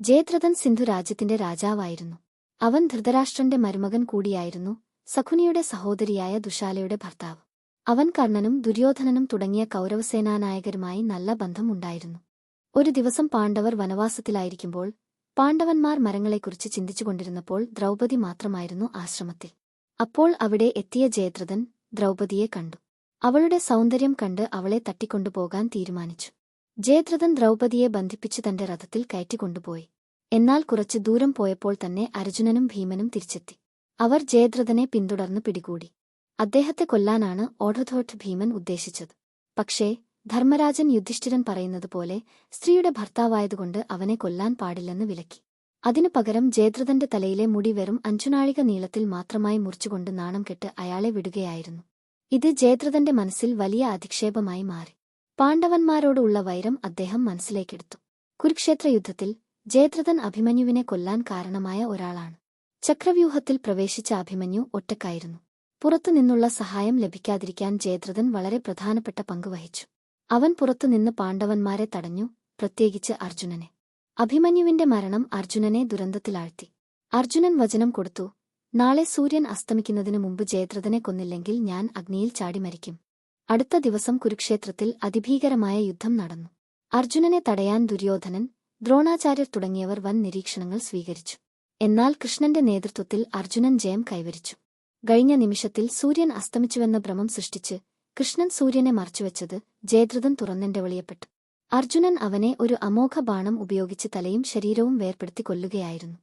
ജയദ്രഥൻ സിന്ധു രാജ്യത്തിന്റെ രാജാവായിരുന്നു. അവൻ ധൃതരാഷ്ട്രന്റെ മരുമകൻ കൂടിയായിരുന്നു സഖുനിയുടെ സഹോദരിയായ ദുശാലയുടെ ഭർത്താവ്. അവൻ കർണനും ദുര്യോധനനും തുടങ്ങിയ കൗരവസേനാനായകരുമായി നല്ല ബന്ധമുണ്ടായിരുന്നു. ഒരു ദിവസം പാണ്ഡവർ വനവാസത്തിലായിരിക്കുമ്പോൾ പാണ്ഡവന്മാർ മരങ്ങളെക്കുറിച്ച് ചിന്തിച്ചുകൊണ്ടിരുന്നപ്പോൾ ദ്രൗപദി മാത്രമായിരുന്നു ആശ്രമത്തിൽ. അപ്പോൾ അവിടെ എത്തിയ ജയദ്രഥൻ ദ്രൗപദിയെ കണ്ടു. അവളുടെ സൗന്ദര്യം കണ്ട് അവളെ തട്ടിക്കൊണ്ടുപോകാൻ തീരുമാനിച്ചു. ജയദ്രഥൻ ദ്രൗപദിയെ ബന്ധിപ്പിച്ച് തന്റെ രഥത്തിൽ കയറ്റിക്കൊണ്ടുപോയി എന്നാൽ കുറച്ച് ദൂരം പോയപ്പോൾ തന്നെ അർജുനനും ഭീമനും തിരിച്ചെത്തി. അവർ ജയദ്രഥനെ പിന്തുടർന്ന് പിടികൂടി. അദ്ദേഹത്തെ കൊല്ലാനാണ് ഓഢധോട്ട് ഭീമൻ ഉദ്ദേശിച്ചത്. പക്ഷേ ധർമ്മരാജൻ യുധിഷ്ഠിരൻ പറയുന്നത് പോലെ സ്ത്രീയുടെ ഭർത്താവായതുകൊണ്ട് അവനെ കൊല്ലാൻ പാടില്ലെന്ന് വിലക്കി. അതിനു പകരം ജയദ്രഥന്റെ തലയിലെ മുടി വെറും അഞ്ചുനാഴിക നീളത്തിൽ മാത്രമായി മുറിച്ചുകൊണ്ട് നാണം കെട്ട് അയാളെ വിടുകയായിരുന്നു. ഇത് ജയദ്രഥന്റെ മനസ്സിൽ വലിയ അധിക്ഷേപമായി മാറി. പാണ്ഡവന്മാരോടുള്ള വൈരം അദ്ദേഹം മനസ്സിലേക്കെടുത്തു. കുരുക്ഷേത്ര യുദ്ധത്തിൽ ജയദ്രഥൻ അഭിമന്യുവിനെ കൊല്ലാൻ കാരണമായ ഒരാളാണ്. ചക്രവ്യൂഹത്തിൽ പ്രവേശിച്ച അഭിമന്യു ഒറ്റക്കായിരുന്നു. പുറത്തുനിന്നുള്ള സഹായം ലഭിക്കാതിരിക്കാൻ ജയദ്രഥൻ വളരെ പ്രധാനപ്പെട്ട പങ്ക് വഹിച്ചു. അവൻ പുറത്തുനിന്ന് പാണ്ഡവന്മാരെ തടഞ്ഞു പ്രത്യേകിച്ച് അർജുനനെ. അഭിമന്യുവിന്റെ മരണം അർജുനനെ ദുരന്തത്തിലാഴ്ത്തി. അർജുനൻ വചനം കൊടുത്തു നാളെ സൂര്യൻ അസ്തമിക്കുന്നതിനു മുമ്പ് ജയദ്രഥനെ കൊന്നില്ലെങ്കിൽ ഞാൻ അഗ്നിയിൽ ചാടി മരിക്കും. അടുത്ത ദിവസം കുരുക്ഷേത്രത്തിൽ അതിഭീകരമായ യുദ്ധം നടന്നു. അർജുനനെ തടയാൻ ദുര്യോധനൻ ദ്രോണാചാര്യർ തുടങ്ങിയവർ വൻ നിരീക്ഷണങ്ങൾ സ്വീകരിച്ചു. എന്നാൽ കൃഷ്ണന്റെ നേതൃത്വത്തിൽ അർജുനൻ ജയം കൈവരിച്ചു. കഴിഞ്ഞ നിമിഷത്തിൽ സൂര്യൻ അസ്തമിച്ചുവെന്ന ഭ്രമം സൃഷ്ടിച്ച് കൃഷ്ണൻ സൂര്യനെ മറച്ചുവെച്ചത് ജയദ്രഥൻ തുറന്നെന്റെ വെളിയപ്പെട്ടു. അർജുനൻ അവനെ ഒരു അമോഘ ബാണം ഉപയോഗിച്ച് തലയും ശരീരവും വേർപ്പെടുത്തി കൊല്ലുകയായിരുന്നു.